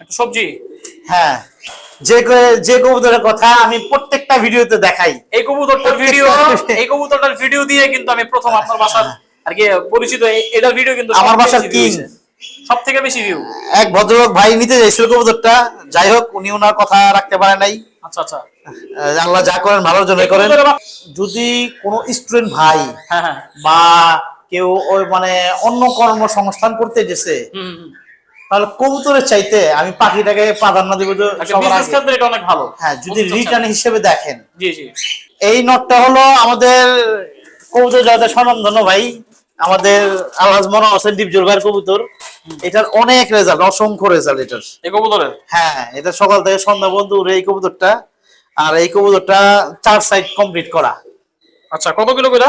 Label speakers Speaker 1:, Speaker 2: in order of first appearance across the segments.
Speaker 1: একটা সবজি?
Speaker 2: হ্যাঁ যে ক- যে কবুতরের কথা আমি প্রত্যেকটা ভিডিওতে দেখাই।
Speaker 1: এই কবুতরটার ভিডিও এই কবুতরটার ভিডিও দিয়ে কিন্তু আমি প্রথম আপনার বাসার আর কি পরিচিত এটার ভিডিও কিন্তু
Speaker 2: আমার বাসার king।
Speaker 1: সব থেকে বেশি ভিউ
Speaker 2: এক ভদ্রলোক ভাই নিতে চাইছিল কবুতরটা। যাই হোক উনি ওনার কথা রাখতে পারে নাই।
Speaker 1: আচ্ছা আচ্ছা।
Speaker 2: আল্লাহ যা করেন ভালোর জন্য করেন। যদি কোনো স্টুডেন্ট ভাই
Speaker 1: হ্যাঁ হ্যাঁ।
Speaker 2: বা কেউ ওই মানে অন্য কর্মসংস্থান করতে গেছে। তাহলে কবুতরের চাইতে আমি পাখিটাকে প্রাধান্য দেবো।
Speaker 1: ক্ষেত্রে এটা অনেক ভালো।
Speaker 2: হ্যাঁ যদি রিটার্ন হিসেবে দেখেন।
Speaker 1: জি জি।
Speaker 2: এই নটটা হলো আমাদের কবুতর জগতে স্বনামধন্য ভাই আমাদের আলহাজ মনে হোসেন ডিপজোর ভাইয়ের কবুতর। এটার অনেক রেজাল্ট অসংখ্য রেজাল্ট এটার।
Speaker 1: এই কবুতরের?
Speaker 2: হ্যাঁ এটা সকাল থেকে সন্ধ্যা বন্ধু উড়ে এই কবুতরটা। আর এই কবুতরটা চার সাইড কমপ্লিট করা।
Speaker 1: আচ্ছা কত কিলো করে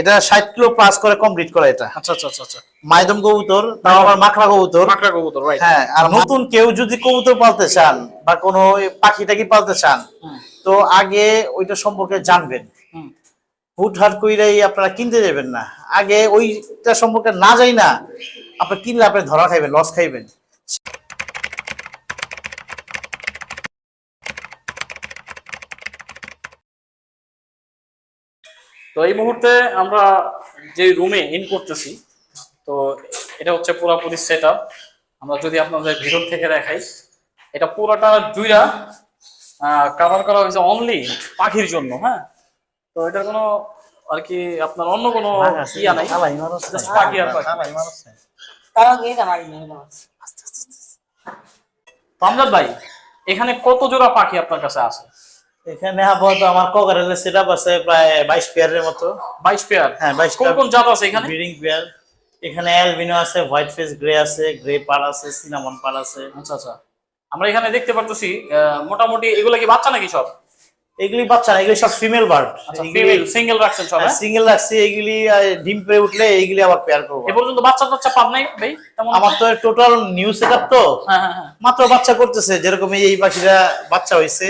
Speaker 2: এটা ষাট কিলো প্লাস করে কমপ্লিট করা এটা।
Speaker 1: আচ্ছা আচ্ছা আচ্ছা আচ্ছা।
Speaker 2: মাইদম কবুতর তাও আবার মাখরা কবুতর।
Speaker 1: মাকড়া কবুতর রাইট
Speaker 2: হ্যাঁ আর নতুন কেউ যদি কবুতর পালতে চান বা কোনো পাখি টাকি পালতে চান তো আগে ওইটা সম্পর্কে জানবেন। হুটহাট কইরাই আপনারা কিনতে যাবেন না। আগে ওইটা সম্পর্কে না যাই না আপনি কিনলে আপনি ধরা খাইবেন লস খাইবেন।
Speaker 1: তো এই মুহূর্তে আমরা যে রুমে ইন করতেছি তো এটা হচ্ছে পুরাপুরি সেট আমরা যদি আপনাদের ভিতর থেকে দেখাই এটা পুরোটা জুইরা কাভার করা হয়েছে অনলি পাখির জন্য হ্যাঁ? তো এটার কোনো আর কি আপনার অন্য কোনো ইয়া নাই? পাখি আর পাখি। আমজাদ ভাই এখানে কত জোড়া পাখি আপনার কাছে আছে?
Speaker 2: এখানে আপাতত আমার ককারেলের সেট আছে প্রায় বাইশ পেয়ারের মতো।
Speaker 1: বাইশ পেয়ার
Speaker 2: হ্যাঁ, 22
Speaker 1: কোন কোন জাত আছে এখানে?
Speaker 2: ব্রিডিং পেয়ার এখানে অ্যালবিনো আছে হোয়াইট ফেস গ্রে আছে গ্রে পার আছে সিনামন পার আছে।
Speaker 1: আচ্ছা আচ্ছা। আমরা এখানে দেখতে পারতেছি মোটামুটি এগুলা কি বাচ্চা নাকি সব?
Speaker 2: এগুলি বাচ্চা না এগুলি সব ফিমেল বার্ড
Speaker 1: ফিমেল সিঙ্গেল রাখছেন সব হ্যাঁ?
Speaker 2: সিঙ্গেল রাখছি এগুলি ডিম পেয়ে উঠলে এইগুলি আবার পেয়ার করব।
Speaker 1: এ পর্যন্ত বাচ্চা টাচ্চা পান নাই ভাই?
Speaker 2: আমার তো টোটাল নিউ সেট তো।
Speaker 1: হ্যাঁ হ্যাঁ হ্যাঁ।
Speaker 2: মাত্র বাচ্চা করতেছে যেরকম এই পাখিরা বাচ্চা হয়েছে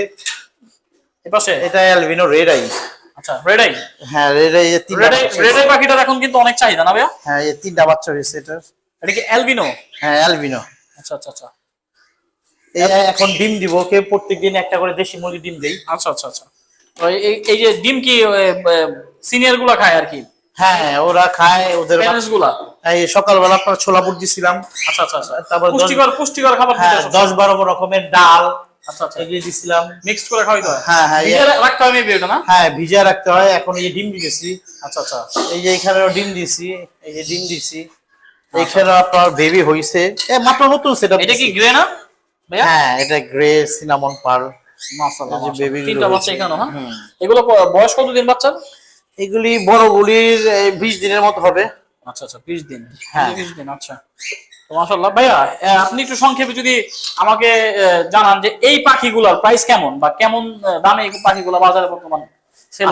Speaker 1: এ পাশে?
Speaker 2: এটা অ্যালবিনো রেড আই
Speaker 1: আচ্ছা রেডাই
Speaker 2: হ্যাঁ রেড আই এর তিনটা
Speaker 1: রেডাই পাখিটার এখন কিন্তু অনেক চাহিদা না ভাইয়া?
Speaker 2: হ্যাঁ এই তিনটা বাচ্চা হয়েছে এটার।
Speaker 1: এটা কি অ্যালবিনো
Speaker 2: হ্যাঁ অ্যালবিনো
Speaker 1: আচ্ছা আচ্ছা আচ্ছা।
Speaker 2: এখন ডিম দিব ওকে প্রত্যেকদিন একটা করে দেশি মুরগি ডিম দেই।
Speaker 1: আচ্ছা আচ্ছা আচ্ছা। এই- যে ডিম কি সিনিয়রগুলা খায় আর কি?
Speaker 2: হ্যাঁ হ্যাঁ, ওরা খায় ওদের
Speaker 1: প্যারেন্টসগুলা?
Speaker 2: এই সকালবেলা আপনার ছোলা বুট দিছিলাম।
Speaker 1: আচ্ছা আচ্ছা আচ্ছা।
Speaker 2: তারপর
Speaker 1: পুষ্টিকর পুষ্টিকর খাবার
Speaker 2: হ্যাঁ দশ বারো রকমের ডাল
Speaker 1: আচ্ছা আচ্ছা।
Speaker 2: এগুলি দিছিলাম।
Speaker 1: মিক্সড করে খাওয়াইতে হয়?
Speaker 2: হ্যাঁ হ্যাঁ
Speaker 1: ভিজে রাখতে হয় মেবি এটা না?
Speaker 2: হ্যাঁ ভিজা রাখতে হয়। এখন এই যে ডিম দিয়েছি।
Speaker 1: আচ্ছা আচ্ছা।
Speaker 2: এই যে এখানেও ডিম দিছি এই যে ডিম দিছি এখানে আপনার বেবি হইছে। এ মাত্র নতুন সেটা
Speaker 1: এটা কি গ্রে না
Speaker 2: হ্যাঁ এটা গ্রে সিনামন পার্ল
Speaker 1: মাশাআল্লাহ
Speaker 2: এই যে
Speaker 1: মাশাআল্লাহ। তিনটা বাচ্চা। এখানে হ্যাঁ? এগুলো বয়স কতদিন বাচ্চার
Speaker 2: এগুলি বড়গুলির বিশ দিনের মতো হবে।
Speaker 1: আচ্ছা আচ্ছা বিশ দিন।
Speaker 2: হ্যাঁ।
Speaker 1: বিশ দিন আচ্ছা। তো মাশাআল্লাহ। ভাইয়া আপনি একটু সংক্ষেপে যদি আমাকে জানান যে এই পাখিগুলোর প্রাইস কেমন বা কেমন দামে এই পাখিগুলো বাজারে বর্তমান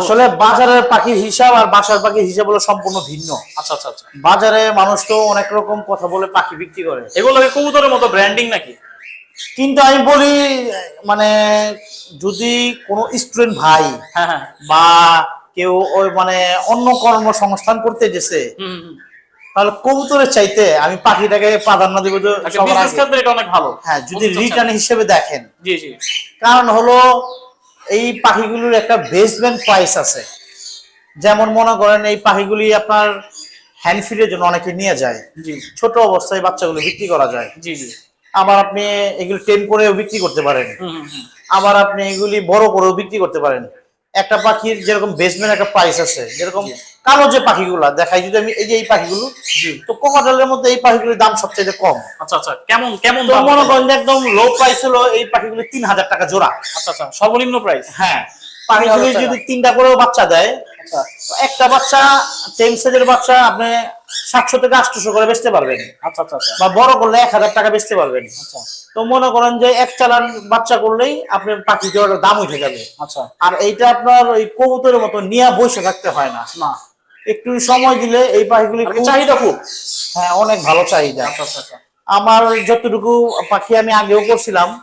Speaker 2: আসলে বাজারের পাখির হিসাব আর বাসার পাখির হিসাব হলো সম্পূর্ণ ভিন্ন।
Speaker 1: আচ্ছা আচ্ছা আচ্ছা।
Speaker 2: বাজারে মানুষ তো অনেক রকম কথা বলে পাখি বিক্রি করে।
Speaker 1: এগুলো কবুতরের মতো ব্র্যান্ডিং নাকি?
Speaker 2: কিন্তু আমি বলি মানে যদি কোনো স্টুডেন্ট ভাই
Speaker 1: হ্যাঁ হ্যাঁ।
Speaker 2: বা কেউ ওই মানে অন্য কর্মসংস্থান করতে গেছে। তাহলে কবুতরের চাইতে আমি পাখিটাকে প্রাধান্য দেবো তো
Speaker 1: একটা
Speaker 2: সবার
Speaker 1: বিজনেস ক্ষেত্রে এটা অনেক ভালো।
Speaker 2: হ্যাঁ যদি রিটার্ন হিসেবে দেখেন।
Speaker 1: জি জি।
Speaker 2: কারণ হলো এই পাখিগুলোর একটা বেসমেন্ট প্রাইস আছে। যেমন মনে করেন এই পাখিগুলি আপনার হ্যান্ড ফিডের জন্য অনেকে নিয়ে যায়। ছোট অবস্থায় বাচ্চাগুলো বিক্রি করা যায়।
Speaker 1: জি জি।
Speaker 2: আবার আপনি এগুলি টেন করেও বিক্রি করতে পারেন। আবার আপনি এগুলি বড় করেও বিক্রি করতে পারেন। একটা পাখির যেরকম বেসমেন্ট একটা প্রাইস আছে যেরকম কালো যে পাখিগুলো দেখাই যদি আমি এই যে এই পাখিগুলো তো কোকাটালের মধ্যে এই পাখিগুলির দাম সবচেয়ে কম।
Speaker 1: আচ্ছা আচ্ছা কেমন কেমন
Speaker 2: তো
Speaker 1: দাম?
Speaker 2: মনে করেন একদম লো প্রাইস হলো এই পাখিগুলি তিন হাজার টাকা জোড়া।
Speaker 1: আচ্ছা আচ্ছা সর্বনিম্ন প্রাইস
Speaker 2: হ্যাঁ। পাখিগুলি যদি তিনটা করেও বাচ্চা দেয়
Speaker 1: আচ্ছা।
Speaker 2: তো একটা বাচ্চা টেন সাইজের বাচ্চা আপনি সাতশো থেকে আটশোশো করে বেচতে পারবেন।
Speaker 1: আচ্ছা আচ্ছা আচ্ছা।
Speaker 2: বা বড় করলে এক হাজার টাকা বেচতে পারবেন।
Speaker 1: আচ্ছা।
Speaker 2: তো মনে করেন যে এক চালান বাচ্চা করলেই আপনার পাখি জোড়ার দাম উঠে যাবে।
Speaker 1: আচ্ছা।
Speaker 2: আর এইটা আপনার ওই কবুতরের মতো নিয়ে বসে থাকতে হয় না।
Speaker 1: না।
Speaker 2: একটু সময় দিলে এই পাখিগুলি
Speaker 1: চাহিদা খুব।
Speaker 2: হ্যাঁ অনেক ভালো চাহিদা।
Speaker 1: আচ্ছা আচ্ছা আচ্ছা।
Speaker 2: আমার যতটুকু পাখি আমি আগেও করছিলাম।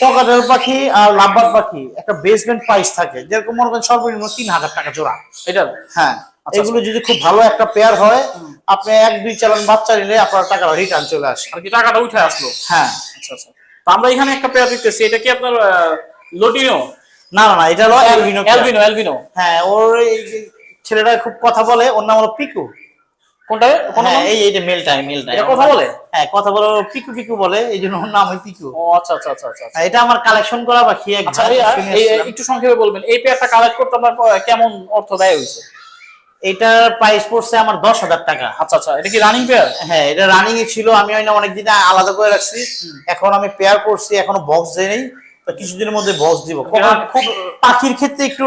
Speaker 2: পকাটের পাখি আর লাম্বার পাখি একটা বেসমেন্ট প্রাইস থাকে। যেরকম মনে করেন সর্বনিম্ন তিন হাজার টাকা জোড়া।
Speaker 1: এটা?
Speaker 2: হ্যাঁ। এগুলো যদি খুব ভালো একটা পেয়ার হয় আপনি এক দুই চালান বাচ্চা নিলে আপনার টাকা রিটার্ন চলে আসে।
Speaker 1: আর কি টাকাটা উঠে আসলো?
Speaker 2: হ্যাঁ।
Speaker 1: আচ্ছা আচ্ছা। আচ্ছা তো আমরা এখানে একটা পেয়ার দেখতেছি এটা কি আপনার লোটিনো
Speaker 2: না না না এটা হলো অ্যালবিনো পেয়ার।
Speaker 1: অ্যালবিনো অ্যালবিনো
Speaker 2: হ্যাঁ ওর এই যে ছেলেটা খুব কথা বলে ওর নাম হলো পিকু।
Speaker 1: কোনটা? কোন
Speaker 2: হ্যাঁ এই এইটা মেলটাই মেলটাই
Speaker 1: এটা কথা বলে?
Speaker 2: হ্যাঁ কথা বলে পিকু পিকু বলে এই জন্য ওর নাম হয় পিকু।
Speaker 1: ও আচ্ছা আচ্ছা আচ্ছা আচ্ছা।
Speaker 2: হ্যাঁ, এটা আমার কালেকশন করা পাখি এক
Speaker 1: আচ্ছা একটু সংক্ষেপে বলবেন এই পেয়ারটা কালেক্ট করতে আপনার কেমন অর্থ ব্যয় হয়েছে?
Speaker 2: এটার প্রাইস পড়ছে আমার দশ হাজার টাকা।
Speaker 1: আচ্ছা আচ্ছা এটা কি রানিং পেয়ার
Speaker 2: হ্যাঁ এটা রানিং এ ছিল আমি হয় না অনেকদিন আলাদা করে রাখছি। এখন আমি পেয়ার করছি এখনও বক্স দেই নেই। তো কিছুদিনের মধ্যে বক্স দিব।
Speaker 1: খুব
Speaker 2: পাখির ক্ষেত্রে একটু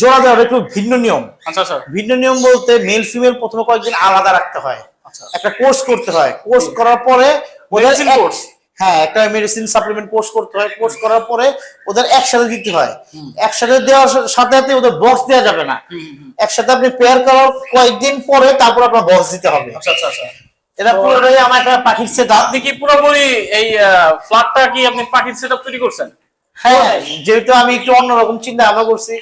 Speaker 2: জোড়া দেওয়া হবে, একটু ভিন্ন নিয়ম।
Speaker 1: আচ্ছা আচ্ছা।
Speaker 2: ভিন্ন নিয়ম বলতে মেল ফিমেল প্রথমে কয়েকদিন আলাদা রাখতে হয়।
Speaker 1: আচ্ছা
Speaker 2: একটা কোর্স করতে হয়। কোর্স করার পরে
Speaker 1: course?
Speaker 2: হ্যাঁ একটা মেডিসিন সাপ্লিমেন্ট কোর্স করতে হয়। কোর্স করার পরে ওদের একসাথে দিতে হয়। একসাথে দেওয়ার সাথে সাথে ওদের বক্স দেওয়া যাবে না। একসাথে আপনি পেয়ার করার কয়েকদিন পরে তারপর আপনার বক্স দিতে হবে।
Speaker 1: আচ্ছা আচ্ছা আচ্ছা।
Speaker 2: এটা পুরোটাই আমার একটা পাখির সেট
Speaker 1: আপনি কি পুরোপুরি এই ফ্ল্যাটটা কি আপনি পাখির সেটআপ তৈরি করছেন?
Speaker 2: হ্যাঁ যেহেতু আমি একটু অন্যরকম চিন্তা ভাবনা করছি।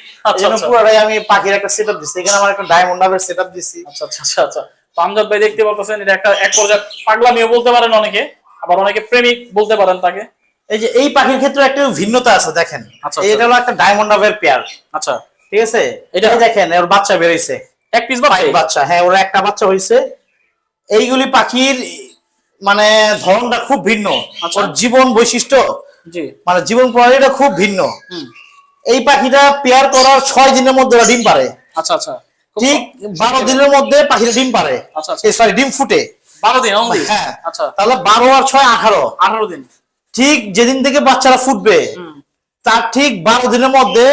Speaker 2: পুরোটাই আমি পাখির একটা সেট আপ দিচ্ছি এখানে আমার একটা ডায়মন্ড ডাবের সেট আপ দিচ্ছি
Speaker 1: আচ্ছা আচ্ছা আচ্ছা। আমজাদ ভাই দেখতে পাচ্ছেন এটা একটা এক পর্যায়ে পাগলামিও বলতে পারেন অনেকে। আবার অনেকে প্রেমিক বলতে পারেন তাকে।
Speaker 2: এই যে এই পাখির ক্ষেত্রে একটা ভিন্নতা আছে দেখেন।
Speaker 1: আচ্ছা,
Speaker 2: এটা হলো একটা ডায়মন্ড ডাবের পেয়ার
Speaker 1: আচ্ছা।
Speaker 2: ঠিক আছে?
Speaker 1: এটা-
Speaker 2: দেখেন ওর বাচ্চা বেরোইছে।
Speaker 1: এক পিস বা
Speaker 2: পাখির বাচ্চা। হ্যাঁ ওরা একটা বাচ্চা হয়েছে এইগুলি পাখির মানে ধরনটা খুব ভিন্ন।
Speaker 1: আচ্ছা।
Speaker 2: ওর জীবন বৈশিষ্ট্য
Speaker 1: জি।
Speaker 2: মানে জীবন প্রণালীটা খুব ভিন্ন। এই পাখিটা পেয়ার করার ছয় দিনের মধ্যে ওরা ডিম পারে
Speaker 1: আচ্ছা আচ্ছা।
Speaker 2: ঠিক বারো দিনের মধ্যে পাখিটা ডিম পারে
Speaker 1: আচ্ছা, আচ্ছা।
Speaker 2: সরি ডিম ফুটে।
Speaker 1: বারো দিন only?
Speaker 2: হ্যাঁ।
Speaker 1: আচ্ছা।
Speaker 2: তাহলে বারো আর ছয় আঠারো।
Speaker 1: আঠারো দিন।
Speaker 2: ঠিক যেদিন থেকে বাচ্চারা ফুটবে তার ঠিক বারো দিনের মধ্যে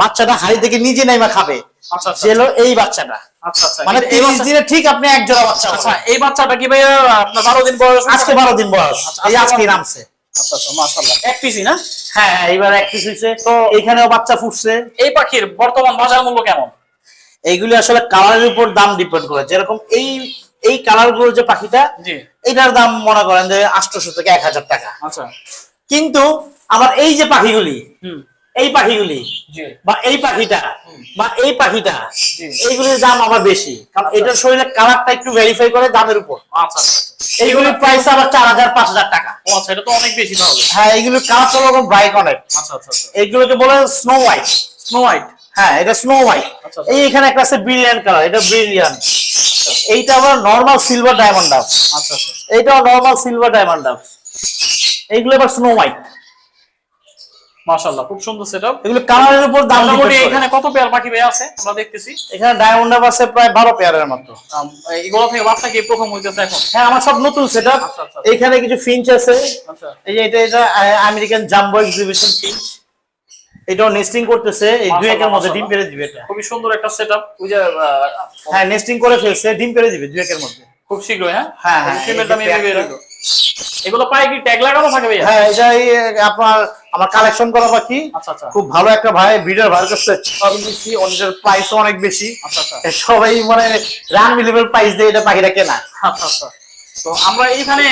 Speaker 2: বাচ্চাটা হাড়ি থেকে নিজে নেমে খাবে।
Speaker 1: আচ্ছা আচ্ছা।
Speaker 2: এই বাচ্চাটা।
Speaker 1: আচ্ছা
Speaker 2: মানে তিরিশ দিনে ঠিক আপনি এক জোড়া বাচ্চা
Speaker 1: আচ্ছা এই বাচ্চাটা কি ভাইয়া আপনার বারো দিন বয়স
Speaker 2: আজকে বারো দিন বয়স। এই
Speaker 1: আজকে
Speaker 2: নামছে।
Speaker 1: এক না?
Speaker 2: হ্যাঁ হ্যাঁ, এইবার এক পিস হয়েছে। তো এখানেও বাচ্চা ফুটছে।
Speaker 1: এই পাখির বর্তমান বাজার মূল্য কেমন?
Speaker 2: এইগুলি আসলে কালারের উপর দাম ডিপেন্ড করে। যেরকম এই এই কালারগুলো যে পাখিটা এটার দাম মনে করেন যে আটশোশো থেকে এক হাজার টাকা।
Speaker 1: আচ্ছা।
Speaker 2: কিন্তু আবার এই যে পাখিগুলি এই পাখিগুলি বা এই পাখিটা বা এই পাখিটা এইগুলির দাম আবার বেশি। কারণ এটার শরীরের কালারটা একটু ভেরিফাই করে দামের উপর।
Speaker 1: আচ্ছা আচ্ছা
Speaker 2: এইগুলির প্রাইস আবার চার হাজার পাঁচ হাজার টাকা।
Speaker 1: আচ্ছা এটা তো অনেক বেশি তাহলে।
Speaker 2: হ্যাঁ এইগুলির কালার তো রকম ব্রাইট অনেক
Speaker 1: আচ্ছা আচ্ছা আচ্ছা।
Speaker 2: এইগুলোকে বলে স্নো হোয়াইট
Speaker 1: স্নো হোয়াইট
Speaker 2: হ্যাঁ এটা স্নো হোয়াইট
Speaker 1: আচ্ছা।
Speaker 2: এই এখানে একটা আছে ব্রিলিয়ান কালার এটা ব্রিলিয়ান এইটা আবার নর্মাল সিলভার ডায়মন্ড ডাব
Speaker 1: আচ্ছা আচ্ছা
Speaker 2: এইটাও নর্মাল সিলভার ডায়মন্ড ডাব এইগুলো আবার স্নো হোয়াইট
Speaker 1: মাশাআল্লাহ খুব সুন্দর সেটআপ
Speaker 2: এগুলো কালারের উপর দাম
Speaker 1: মোটামুটি এখানে কত পেয়ার পাখি ভাই আছে? আমরা দেখতেছি।
Speaker 2: এখানে ডায়মন্ড ডাব আছে প্রায় বারো পেয়ারের মতো।
Speaker 1: এগুলো থেকে বাচ্চা কি প্রথম হইতেছে এখন?
Speaker 2: হ্যাঁ আমার সব নতুন সেট
Speaker 1: আচ্ছা, আচ্ছা।
Speaker 2: এখানে কিছু ফিঞ্চ আছে।
Speaker 1: আচ্ছা।
Speaker 2: এই যে এটা এটা আমেরিকান জাম্বো এক্সিবিশন ফিঞ্চ এটাও নেস্টিং করতেছে এই দুই একের মধ্যে ডিম পেরে দিবে এটা।
Speaker 1: খুবই সুন্দর একটা সেটআপ ওই যে
Speaker 2: হ্যাঁ নেস্টিং করে ফেলছে ডিম পেরে দিবে দুই একের মধ্যে।
Speaker 1: খুব শীঘ্রই হ্যাঁ?
Speaker 2: হ্যাঁ, হ্যাঁ,
Speaker 1: ফিমেল
Speaker 2: এই যে
Speaker 1: দামে
Speaker 2: pack
Speaker 1: বের
Speaker 2: টা।
Speaker 1: হলো। এগুলো পায়ে কি ট্যাগ লাগানো থাকে ভাইয়া?
Speaker 2: হ্যাঁ এটা এই আপনার আমার কালেকশন করা পাখি
Speaker 1: আচ্ছা আচ্ছা।
Speaker 2: খুব ভালো একটা ভাই ভিডিও ভাইয়ের কাছে আমি নিচ্ছি অনেকের প্রাইস অনেক বেশি।
Speaker 1: আচ্ছা আচ্ছা।
Speaker 2: সবাই মানে রান মিলেবল প্রাইস দিয়ে এটা পাখিটা কেনা।
Speaker 1: আচ্ছা আচ্ছা। তো আমরা এইখানে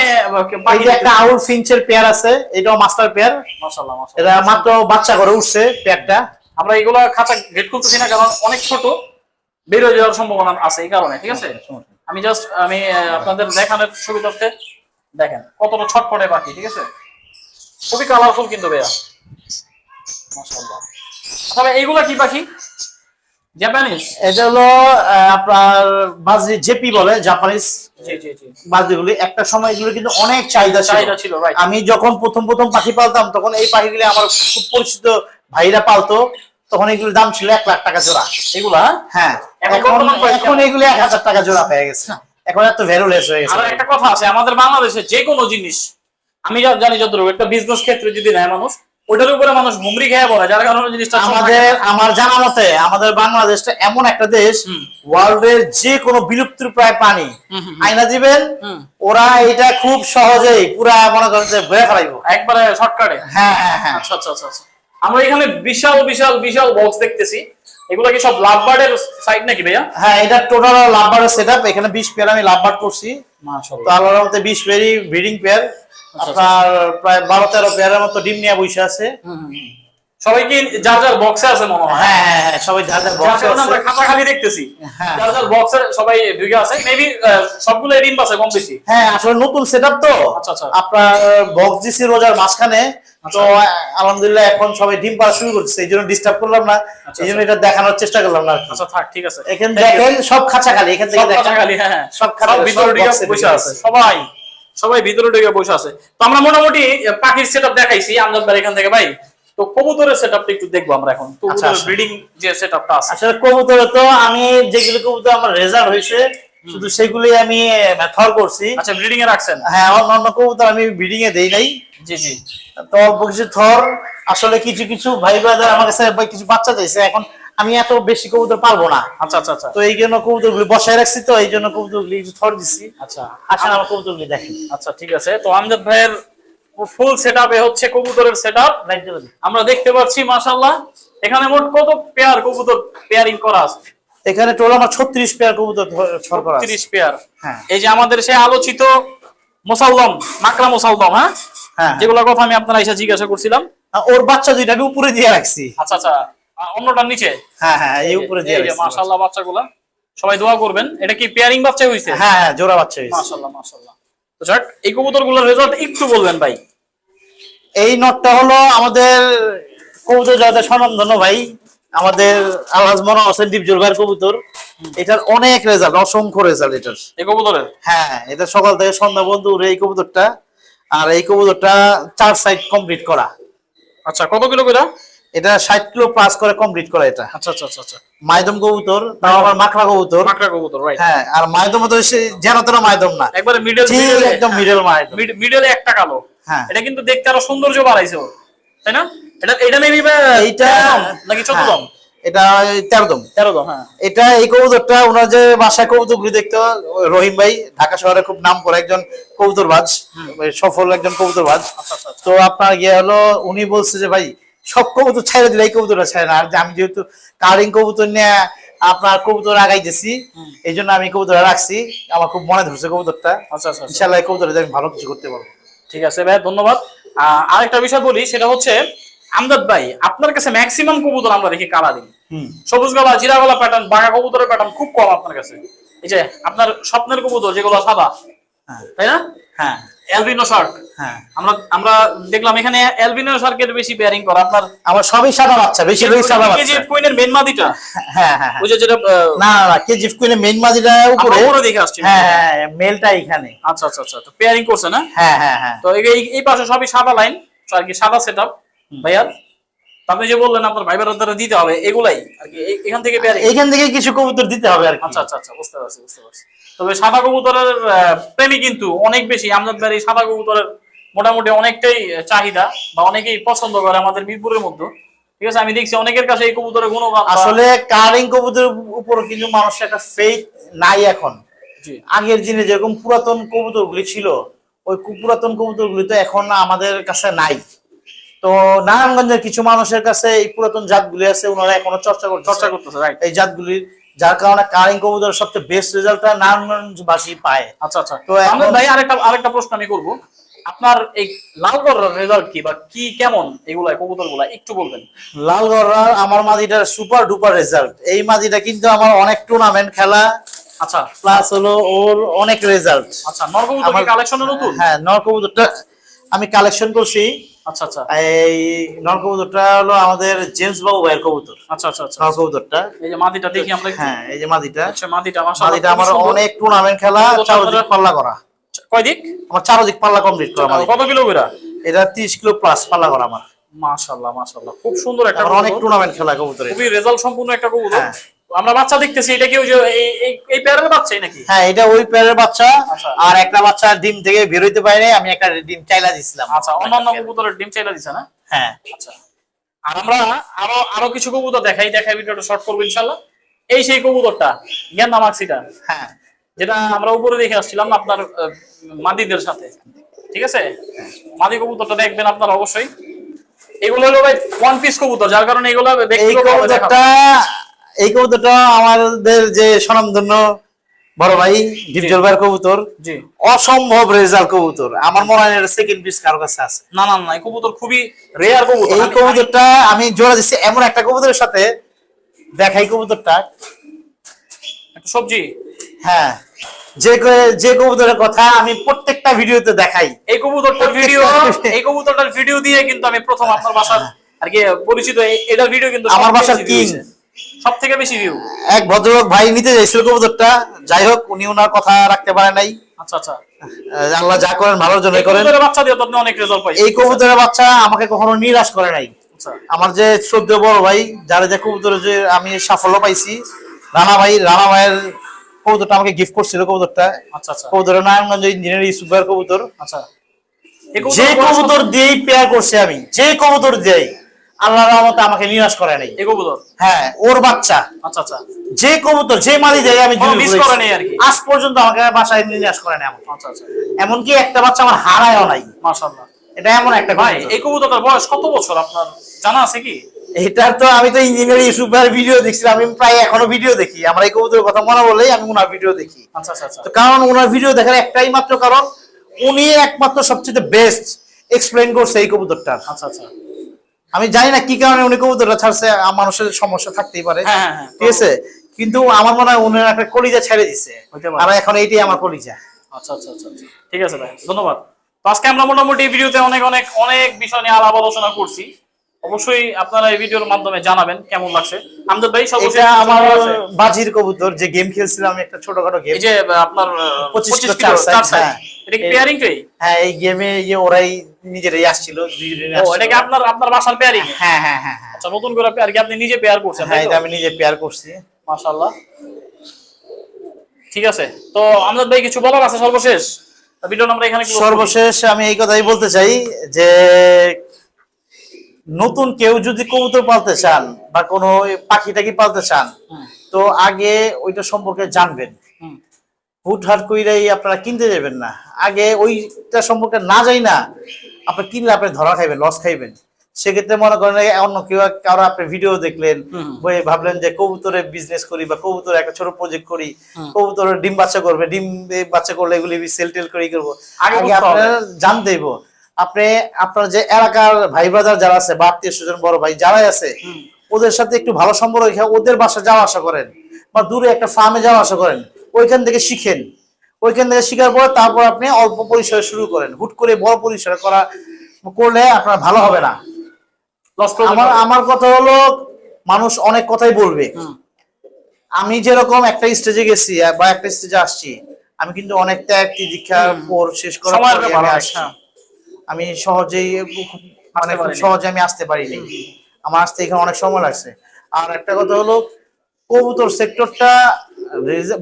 Speaker 2: এই একটা আউল ফিঞ্চের পেয়ার আছে এটাও মাস্টার পেয়ার।
Speaker 1: মাশাআল্লাহ মাশাআল্লাহ।
Speaker 2: এটা মাত্র বাচ্চা করে উঠছে পেয়ারটা।
Speaker 1: আমরা এগুলো খাঁচা গেট খুলতেছি না কারণ অনেক ছোট। বের যাওয়ার সম্ভাবনা আছে এই কারণে ঠিক আছে? আমি জাস্ট আমি আপনাদের দেখানোর সুবিধার্থে দেখেন কতটা ছটপটে পাখি ঠিক আছে? খুবই কালারফুল কিন্তু ভাইয়া। মাশাআল্লাহ। তবে এইগুলা কি পাখি? জাপানিজ
Speaker 2: এটা হলো আপনার বাজরি জেপি বলে জাপানিজ
Speaker 1: জি জি জি।
Speaker 2: বাজরিগুলি একটা সময় এগুলো কিন্তু অনেক চাহিদা
Speaker 1: চাহিদা ছিল
Speaker 2: আমি যখন প্রথম প্রথম পাখি পালতাম তখন এই পাখিগুলি আমার খুব পরিচিত ভাইরা পালতো তখন এগুলোর দাম ছিল এক লাখ টাকা জোড়া।
Speaker 1: এগুলা?
Speaker 2: হ্যাঁ।
Speaker 1: এখন?
Speaker 2: এগুলি এক হাজার টাকা জোড়া হয়ে গেছে এখন এত ভ্যালুলেস হয়ে গেছে।
Speaker 1: আর একটা কথা আছে আমাদের বাংলাদেশে যে কোনো জিনিস আমি যা জানি যতটুকু একটা বিজনেস ক্ষেত্রে যদি নেয় মানুষ ওটার উপরে মানুষ ঘুমরি খেয়ে পড়ে যার কারণে জিনিসটা
Speaker 2: আমাদের আমার জানা মতে আমাদের বাংলাদেশটা এমন একটা দেশ। ওয়ার্ল্ডের যে কোনো বিলুপ্তির প্রায়
Speaker 1: পানি
Speaker 2: আইনা দিবেন ওরা এটা খুব সহজেই পুরা মনে করেন যে বয়ে ফেলাইবো।
Speaker 1: একবারে শর্টকাটে
Speaker 2: হ্যাঁ হ্যাঁ হ্যাঁ।
Speaker 1: আচ্ছা আচ্ছা আচ্ছা আচ্ছা। আমরা এখানে বিশাল বিশাল বিশাল বক্স দেখতেছি। এগুলো কি সব লাভ বার্ডের সাইড নাকি ভাইয়া?
Speaker 2: হ্যাঁ এটা টোটাল লাভবারের সেট আপ এখানে বিশ পেয়ার আমি লাভবার করছি। তো
Speaker 1: মাশাআল্লাহ
Speaker 2: আল্লাহর মধ্যে বিশ পেয়ারই ব্রিডিং পেয়ার আপনার প্রায় বারো তেরো পেয়ারের মতো ডিম নিয়ে বসে আছে।
Speaker 1: সবাই কি যার যার বক্সে আছে মনে হয়?
Speaker 2: হ্যাঁ হ্যাঁ হ্যাঁ, সবাই যাদের
Speaker 1: যার
Speaker 2: বক্সে
Speaker 1: কারণে আমরা খাতা খালি দেখতেছি।
Speaker 2: হ্যাঁ।
Speaker 1: যার যার বক্সে সবাই ঢুকে আছে। মেবি সবগুলো পাচ্ছে কম বেশি।
Speaker 2: হ্যাঁ আসলে নতুন সেটআপ তো।
Speaker 1: আচ্ছা, আচ্ছা।
Speaker 2: আপনার বক্স দিছি রোজার মাঝখানে। তো আলহামদুলিল্লাহ এখন সবাই ডিম পাড়া শুরু করছে এই জন্য ডিস্টার্ব করলাম না।
Speaker 1: আচ্ছা,
Speaker 2: এই জন্য এটা দেখানোর চেষ্টা করলাম না
Speaker 1: আচ্ছা থাক ঠিক আছে।
Speaker 2: এখান। দেখেন সব খাঁচা খালি এখান থেকে
Speaker 1: সব
Speaker 2: দেখেন।
Speaker 1: খালি হ্যাঁ হ্যাঁ।
Speaker 2: সব খালি,
Speaker 1: ভিতরে বসে আছে।
Speaker 2: আছে।
Speaker 1: সবাই। সবাই ভিতরে ঢুকে বসে আছে। তো আমরা মোটামুটি পাখির সেটআপ দেখাইছি আমজাদ ভাই এখান থেকে ভাই। তো কবুতরের সেটআপটা একটু দেখব আমরা এখন। কবুতরের
Speaker 2: আচ্ছা।
Speaker 1: ব্রিডিং যে সেটআপটা আছে।
Speaker 2: আসলে কবুতরে তো আমি যেগুলো কবুতর আমার রেজাল্ট হয়েছে শুধু সেগুলি আমি থর করছি।
Speaker 1: আচ্ছা ব্রিডিং এ রাখছেন?
Speaker 2: হ্যাঁ অন্য অন্য কবুতর আমি ব্রিডিং এ দেই নাই।
Speaker 1: জি জি।
Speaker 2: তো অল্প কিছু থর আসলে কিছু কিছু ভাই ব্রাদার আমার কাছে কিছু বাচ্চা চাইছে এখন আমি এত বেশি কবুতর পারব না।
Speaker 1: আচ্ছা আচ্ছা আচ্ছা।
Speaker 2: তো এই জন্য কবুতর গুলি বসায় রাখছি তো এই জন্য কবুতর গুলি থর দিছি।
Speaker 1: আচ্ছা।
Speaker 2: আসেন আমার কবুতর গুলি দেখেন।
Speaker 1: আচ্ছা ঠিক আছে। তো আমজাদ ভাইয়ের ফুল সেটআপে হচ্ছে কবুতরের
Speaker 2: জ্বালা দিন।
Speaker 1: আমরা দেখতে পাচ্ছি মাশাআল্লাহ। এখানে মোট কত পেয়ার কবুতর পেয়ারিং করা আছে?
Speaker 2: এখানে টোল আমার ছত্রিশ পেয়ার কবুতর করা।
Speaker 1: 30 পেয়ার
Speaker 2: হ্যাঁ।
Speaker 1: এই যে আমাদের সেই আলোচিত মোসাল্লম মাকড়া মোসাল্লম হ্যাঁ?
Speaker 2: হ্যাঁ
Speaker 1: যেগুলোর কথা আমি আপনার এসে জিজ্ঞাসা করছিলাম।
Speaker 2: ওর বাচ্চা দুইটা আমি উপরে দিয়ে রাখছি।
Speaker 1: আচ্ছা আচ্ছা। অন্যটার নিচে।
Speaker 2: হ্যাঁ হ্যাঁ এই উপরে
Speaker 1: যে মাশাআল্লাহ বাচ্চাগুলা। সবাই দোয়া করবেন। এটা কি পেয়ারিং বাচ্চা হইছে?
Speaker 2: হ্যাঁ হ্যাঁ জোড়া বাচ্চা হয়েছে
Speaker 1: মাশাআল্লাহ মাশাআল্লাহ। তো এই কবুতরগুলোর রেজাল্ট একটু বলবেন ভাই।
Speaker 2: এই নটটা হলো আমাদের কবুতর যাদের স্বনামধন্য ভাই আমাদের আলহাজ মনে হোসেন ডিপজুল ভাইয়ের কবুতর। এটার অনেক রেজাল্ট অসংখ্য রেজাল্ট এটার।
Speaker 1: এই কবুতরের?
Speaker 2: হ্যাঁ এটা সকাল থেকে সন্ধ্যা বন্ধু উড়ে এই কবুতরটা। আর এই কবুতরটা চার সাইড কমপ্লিট করা।
Speaker 1: আচ্ছা কত কিলো করে
Speaker 2: এটা ষাট কিলো প্লাস করে কমপ্লিট করা এটা।
Speaker 1: আচ্ছা আচ্ছা আচ্ছা আচ্ছা।
Speaker 2: মাইদম কবুতর তাও আবার মাখরা কবুতর।
Speaker 1: মাকড়া কবুতর রাইট
Speaker 2: হ্যাঁ আর মাইদম তো যেন তেন মাইদম না।
Speaker 1: একবারে মিডল
Speaker 2: ঠিক একদম মিডল মাইদম।
Speaker 1: মিডলে একটা কালো।
Speaker 2: হ্যাঁ।
Speaker 1: এটা কিন্তু দেখতে আরও সৌন্দর্য বাড়াইছে তাই না? এটা এটা মেবি
Speaker 2: এইটা
Speaker 1: নাকি চোদ্দ দম?
Speaker 2: হ্যাঁ, এটা তেরো দম।
Speaker 1: তেরো দম হ্যাঁ।
Speaker 2: এটা এই কবুতরটা ওনার যে বাসায় কবুতরগুলি দেখতো রহিম ভাই ঢাকা শহরে খুব নাম করে একজন কবুতরবাজ সফল একজন কবুতরবাজ।
Speaker 1: আচ্ছা আচ্ছা।
Speaker 2: তো আপনার গিয়ে হলো উনি বলছে যে ভাই সব কবুতর ছাইড়ে দিলে এই কবুতরটা না। আর আমি যেহেতু কারিং কবুতর নিয়ে আপনার কবুতর আগাইতেছি এই জন্য আমি কবুতর রাখছি। আমার খুব মনে ধরছে কবুতরটা।
Speaker 1: আচ্ছা আচ্ছা আচ্ছা।
Speaker 2: ইনশাল্লাহ এই কবুতরে আমি ভালো কিছু করতে পারব।
Speaker 1: ঠিক আছে ভাই ধন্যবাদ। আরেকটা বিষয় বলি সেটা হচ্ছে আমদাদ ভাই আপনার কাছে ম্যাক্সিমাম কবুতর আমরা দেখি কালারিং
Speaker 2: হুম।
Speaker 1: সবুজ গলা জিরা গলা প্যাটার্ন বাঘা কবুতরের প্যাটার্ন খুব কম আপনার কাছে। এই যে আপনার স্বপ্নের কবুতর যেগুলো সাদা তাই না?
Speaker 2: হ্যাঁ।
Speaker 1: অ্যালবিনো শার্ক
Speaker 2: হ্যাঁ।
Speaker 1: আমরা আমরা দেখলাম এখানে অ্যালবিনো শার্কের বেশি পেয়ারিং করা। আপনার
Speaker 2: আমার সবই সাদা বাচ্চা বেশিরভাগই সাদা বাচ্চা।
Speaker 1: কেজিএফ কুইনের মেন মাদিটা?
Speaker 2: হ্যাঁ হ্যাঁ
Speaker 1: ওই যে যেটা
Speaker 2: না না কেজিএফ কুইনের মেইন মাদিটা উপরে।
Speaker 1: উপরে দেখে আসছি।
Speaker 2: হ্যাঁ হ্যাঁ মেলটা এখানে।
Speaker 1: আচ্ছা আচ্ছা আচ্ছা তো পেয়ারিং করছে না?
Speaker 2: হ্যাঁ হ্যাঁ হ্যাঁ।
Speaker 1: তো এই এই পাশে সবই সাদা লাইন আর কি সাদা সেটআপ ভাইয়া? আপনি যে বললেন আপনার ভাই দ্বারা দিতে হবে এগুলাই আর কি এখান থেকে পেয়ারিং
Speaker 2: এখান থেকে কিছু কবুতর দিতে হবে আর
Speaker 1: আচ্ছা আচ্ছা আচ্ছা বুঝতে পারছি বুঝতে পারছি। তবে সাদা কবুতরের প্রেমী কিন্তু অনেক বেশি। আমজাদ ভাই সাদা কবুতরের মোটামুটি অনেকটাই চাহিদা বা অনেকেই পছন্দ করে আমাদের মিরপুরের মধ্যে। ঠিক আছে আমি দেখছি অনেকের কাছে এই কবুতরের গুণগান।
Speaker 2: আসলে কারিং কবুতরের উপর কিন্তু মানুষের একটা ফেথ নাই এখন। আগের দিনে যেরকম পুরাতন কবুতরগুলি ছিল ওই পুরাতন কবুতরগুলি তো এখন আমাদের কাছে নাই। তো নারায়ণগঞ্জের কিছু মানুষের কাছে এই পুরাতন জাতগুলি আছে ওনারা এখনও চর্চা করছে
Speaker 1: চর্চা করতেছে রাইট
Speaker 2: এই জাতগুলির যার কারণে কারিং কবুতরের সবচেয়ে বেস্ট রেজাল্টটা নারায়ণগঞ্জবাসী পায়।
Speaker 1: আচ্ছা আচ্ছা।
Speaker 2: তো এখন-
Speaker 1: ভাই আরেকটা আরেকটা প্রশ্ন আমি করব। আপনার এই লালগড়ের রেজাল্ট কি বা কি কেমন এগুলা কবুতরগুলা একটু বলবেন।
Speaker 2: লালগড়ার আমার মাদিটার সুপার ডুপার রেজাল্ট এই মাদিটা কিন্তু আমার অনেক টুর্নামেন্ট খেলা
Speaker 1: আচ্ছা।
Speaker 2: প্লাস হলো ওর অনেক রেজাল্ট
Speaker 1: আচ্ছা নরকবুতর কালেকশনে নতুন?
Speaker 2: হ্যাঁ নরকবুতরটা আমি কালেকশন করছি।
Speaker 1: আচ্ছা আচ্ছা।
Speaker 2: এই নরকবুতরটা হলো আমাদের জেমস বাবু ভাইয়ের কবুতর।
Speaker 1: আচ্ছা আচ্ছা আচ্ছা।
Speaker 2: নরকবুতরটা
Speaker 1: এই যে মাটিটা দেখি আমরা
Speaker 2: হ্যাঁ এই যে মাদিটা।
Speaker 1: আচ্ছা মাটিটা মাশাআল্লাহ
Speaker 2: মাদিটা আমার অনেক টুর্নামেন্ট খেলা
Speaker 1: কবুতরটা
Speaker 2: চারোদিক পাল্লা করা।
Speaker 1: কয় দিক?
Speaker 2: আমার চারোদিক পাল্লা কমপ্লিট করা মাদিটা।
Speaker 1: কত কিলো করে
Speaker 2: এটা তিরিশ কিলো প্লাস পাল্লা করা আমার।
Speaker 1: মাশাআল্লাহ মাশাআল্লাহ। খুব সুন্দর একটা
Speaker 2: অনেক টুর্নামেন্ট খেলা কবুতর
Speaker 1: খুবই রেজাল্ট সম্পূর্ণ একটা কবুতর।
Speaker 2: হ্যাঁ।
Speaker 1: আমরা বাচ্চা দেখতেছি এটা কি ওই যে এই প্যারের বাচ্চাই নাকি?
Speaker 2: হ্যাঁ এটা ওই পেয়ারের বাচ্চা।
Speaker 1: আচ্ছা।
Speaker 2: আর একটা বাচ্চা ডিম থেকে বের হইতে পারে আমি একটা ডিম চাইলা দিছিলাম।
Speaker 1: আচ্ছা অন্যান্য কবুতরের ডিম চাইলা দিছে না?
Speaker 2: হ্যাঁ।
Speaker 1: আচ্ছা। আর আমরা আরও আরও কিছু কবুতর দেখাই দেখাই ভিডিওটা শর্ট করব ইনশাল্লাহ এই সেই কবুতরটা গেন্দা মাক্সিটা
Speaker 2: হ্যাঁ।
Speaker 1: যেটা আমরা উপরে দেখে আসছিলাম আপনার মাদিদের সাথে। ঠিক আছে? মাদি কবুতরটা দেখবেন আপনারা অবশ্যই। এগুলো হলো ভাই ওয়ান পিস কবুতর যার কারণে এগুলো দেখাবো।
Speaker 2: এই কবুতরটা আমাদের যে স্বনামধন্য বড় ভাই ডিপজল ভাইয়ের কবুতর
Speaker 1: জি।
Speaker 2: অসম্ভব রেজাল্ট কবুতর। আমার মনে হয় সেকেন্ড পিস কারও কাছে আছে।
Speaker 1: না না না এই কবুতর খুবই রেয়ার কবুতর।
Speaker 2: এই কবুতরটা আমি জোড়া দিচ্ছি এমন একটা কবুতরের সাথে। দেখাই কবুতরটা।
Speaker 1: একটা সবজি?
Speaker 2: হ্যাঁ যে যে কবুতরের কথা আমি প্রত্যেকটা ভিডিওতে দেখাই।
Speaker 1: এই কবুতরটার ভিডিও এই কবুতরটার ভিডিও দিয়ে কিন্তু আমি প্রথম আপনার বাসার আর কি পরিচিত এটার ভিডিও কিন্তু
Speaker 2: আমার বাসার কিং
Speaker 1: সব থেকে বেশি ভিউ
Speaker 2: এক ভদ্রলোক ভাই নিতে যাইছিল কবুতরটা। যাই হোক উনি ওনার কথা রাখতে পারে নাই।
Speaker 1: আচ্ছা আচ্ছা।
Speaker 2: আল্লাহ যা করেন ভালোর জন্য করেন।
Speaker 1: বাচ্চা দিয়ে আপনি অনেক রেজাল্ট পাইছেন।
Speaker 2: এই কবুতরের বাচ্চা আমাকে কখনো নিরাশ করে নাই।
Speaker 1: আচ্ছা।
Speaker 2: আমার যে বড় ভাই যারা যে কবুতরে যে আমি সাফল্য পাইছি রানা ভাই রানা ভাইয়ের কবুতরটা আমাকে গিফট করছিল কবুতরটা।
Speaker 1: আচ্ছা আচ্ছা।
Speaker 2: কবুতরের নারায়ণগঞ্জ ইঞ্জিনিয়ারিং ভাইয়ের কবুতর।
Speaker 1: আচ্ছা।
Speaker 2: যে
Speaker 1: কবুতরের
Speaker 2: কবুতর দিয়েই পেয়ার করছি আমি যে কবুতর দিয়েই। আল্লাহ রহমতে আমাকে নিরাশ করে নাই।
Speaker 1: এই কবুতর?
Speaker 2: হ্যাঁ ওর বাচ্চা।
Speaker 1: আচ্ছা আচ্ছা।
Speaker 2: যে কবুতর যে মালি দেয় আমি ধরেছি।
Speaker 1: করে নাই আর কি।
Speaker 2: আজ পর্যন্ত আমাকে বাসায় নিরাশ করে নাই আমাকে।
Speaker 1: আচ্ছা আচ্ছা।
Speaker 2: এমনকি একটা বাচ্চা আমার হারায়ও নাই।
Speaker 1: মাশাআল্লাহ।
Speaker 2: এটা এমন একটা
Speaker 1: ভাই এই কবুতরটার বয়স কত বছর আপনার? জানা আছে কি?
Speaker 2: এটার তো আমি তো ইঞ্জিনিয়ার ইউসুফ ভিডিও দেখছিলাম। আমি প্রায় এখনও ভিডিও দেখি। আমার এই কবুতরের কথা মনে বললেই আমি ওনার ভিডিও দেখি।
Speaker 1: আচ্ছা আচ্ছা আচ্ছা।
Speaker 2: তো কারণ ওনার ভিডিও দেখার একটাই মাত্র কারণ উনি একমাত্র সবচেয়ে বেস্ট এক্সপ্লেন করছে এই কবুতরটার।
Speaker 1: আচ্ছা আচ্ছা।
Speaker 2: আমি জানি না কি কারণে উনি কবুতরটা ছাড়ছে মানুষের সমস্যা থাকতেই পারে।
Speaker 1: হ্যাঁ, হ্যাঁ, হ্যাঁ।
Speaker 2: ঠিক আছে? কিন্তু আমার মনে হয় উনি একটা কলিজা ছেড়ে দিছে। আর এখন এইটাই আমার কলিজা।
Speaker 1: আচ্ছা আচ্ছা আচ্ছা আচ্ছা। ঠিক আছে ভাই ধন্যবাদ। তো আজকে আমরা মোটামুটি ভিডিওতে অনেক অনেক অনেক বিষয় নিয়ে আলাপ আলোচনা করছি। অবশ্যই আপনারা এই ভিডিওর মাধ্যমে জানাবেন কেমন লাগছে। আমজাদ ভাই সর্বশেষ
Speaker 2: এটা আমার বাজির কবুতর যে গেম খেলছিলাম একটা ছোটখাটো গেম।
Speaker 1: এই যে আপনার
Speaker 2: পঁচিশ
Speaker 1: পঁচিশ
Speaker 2: কিলো
Speaker 1: কিলো
Speaker 2: চার
Speaker 1: চার সাইজ
Speaker 2: হ্যাঁ।
Speaker 1: এটা কি পেয়ারিং টাই
Speaker 2: হ্যাঁ এই গেমে যে ওরাই নিজেরাই আসছিল
Speaker 1: ও। এটা কি আপনার আপনার বাসার পেয়ারিং
Speaker 2: হ্যাঁ হ্যাঁ হ্যাঁ হ্যাঁ।
Speaker 1: আচ্ছা নতুন করে পেয়ার কি আপনি নিজে পেয়ার করছেন
Speaker 2: হ্যাঁ এটা আমি নিজে পেয়ার করছি।
Speaker 1: মাশাআল্লাহ। ঠিক আছে তো আমজাদ ভাই কিছু বলার আছে সর্বশেষ? ভিডিও আমরা এখানে
Speaker 2: সর্বশেষ আমি এই কথাই বলতে চাই যে নতুন কেউ যদি কবুতর পালতে চান বা কোনো পাখি টাকি পালতে চান তো আগে ওইটা সম্পর্কে জানবেন। হুটহাট কইরাই আপনারা কিনতে যাবেন না। আগে ওইটা সম্পর্কে না যাই না আপনি কিনলে আপনি ধরা খাইবেন লস খাইবেন। সেক্ষেত্রে মনে করেন অন্য কেউ কারও আপনি ভিডিও দেখলেন ভাবলেন যে কবুতরে বিজনেস করি বা কবুতরে একটা ছোট প্রজেক্ট করি কবুতরের ডিম বাচ্চা করবে ডিম বাচ্চা করলে এগুলি সেল টেল করে করব।
Speaker 1: আগে।
Speaker 2: আপনার জানতে হইব আপনি আপনার যে এলাকার ভাই ব্রাদার যারা আছে বা আত্মীয় স্বজন বড় ভাই যারাই আছে ওদের সাথে একটু ভালো সম্পর্ক রেখে ওদের বাসা যাওয়া আসা করেন বা দূরে একটা ফার্মে যাওয়া আসা করেন ওইখান থেকে শিখেন। ওইখান থেকে শিখার পর তারপর আপনি অল্প পরিসরে শুরু করেন। হুট করে বড় পরিসরে করা করলে আপনার ভালো হবে না। আমার আমার কথা হলো মানুষ অনেক কথাই বলবে। আমি যেরকম একটা স্টেজে গেছি বা একটা স্টেজে আসছি আমি কিন্তু অনেক ত্যাগ দীক্ষার পর শেষ করার
Speaker 1: সময়ের
Speaker 2: পরে আমি আসছি। আমি সহজেই মানে খুব সহজে আমি আসতে পারিনি। আমার আসতে এখানে অনেক সময় লাগছে। আর একটা কথা হলো কবুতর সেক্টরটা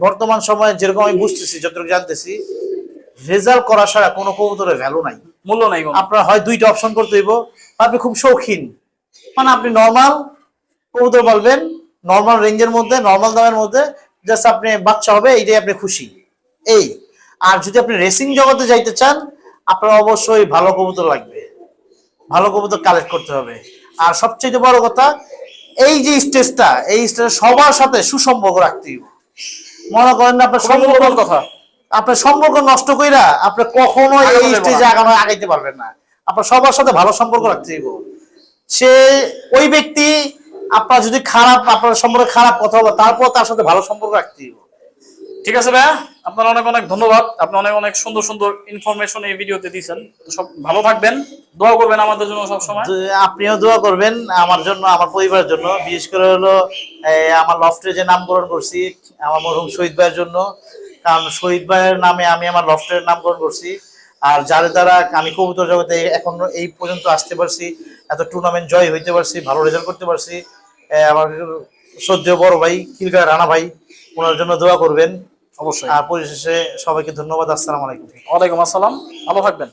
Speaker 2: বর্তমান সময়ে যেরকম আমি বুঝতেছি যতটুকু জানতেছি রেজাল্ট করা ছাড়া কোনো কবুতরের ভ্যালু নাই।
Speaker 1: মূল্য নাই
Speaker 2: আপনার হয় দুইটা অপশন করতে হইব। আপনি খুব শৌখিন। মানে আপনি নর্মাল কবুতর বলবেন নর্মাল রেঞ্জের মধ্যে নর্মাল দামের মধ্যে জাস্ট আপনি বাচ্চা হবে এইটাই আপনি খুশি। এই। আর যদি আপনি রেসিং জগতে যাইতে চান আপনার অবশ্যই ভালো কবুতর লাগবে। ভালো কবুতর কালেক্ট করতে হবে। আর সবচেয়ে বড় কথা এই যে স্টেজটা এই স্টেজে সবার সাথে সুসম্পর্ক রাখতে মনে করেন না আপনার সম্পর্ক
Speaker 1: কথা।
Speaker 2: আপনার সম্পর্ক নষ্ট কইরা আপনি কখনো এই স্টেজে আগানো আগাইতে পারবেন না। আপনার সবার সাথে ভালো সম্পর্ক রাখতে হইব। সে ওই ব্যক্তি আপনার যদি খারাপ আপনার সম্পর্কে খারাপ কথা বলে তারপর তার সাথে ভালো সম্পর্ক রাখতে হইব।
Speaker 1: ঠিক আছে ভাইয়া? আপনার অনেক অনেক ধন্যবাদ। আপনি অনেক অনেক সুন্দর সুন্দর ইনফরমেশন এই ভিডিওতে দিয়েছেন। সব ভালো থাকবেন, দোয়া করবেন আমাদের জন্য সব সময়
Speaker 2: আপনিও দোয়া করবেন আমার জন্য, আমার পরিবারের জন্য। বিশেষ করে হলো আমার লফটে যে নামকরণ করছি, আমার মরহুম শহীদ ভাইয়ের জন্য। কারণ শহীদ ভাইয়ের নামে আমি আমার লফটের নামকরণ করছি। আর যার দ্বারা আমি কবুতর জগতে এখন এই পর্যন্ত আসতে পারছি, এত টুর্নামেন্ট জয় হইতে পারছি, ভালো রেজাল্ট করতে পারছি। আমার সদ্য বড় ভাই খিলগাঁও রানা ভাই, ওনার জন্য দোয়া করবেন।
Speaker 1: অবশ্যই।
Speaker 2: আর পরিশেষে সবাইকে ধন্যবাদ আসসালাম আলাইকুম।
Speaker 1: ওয়ালাইকুম আসসালাম ভালো থাকবেন।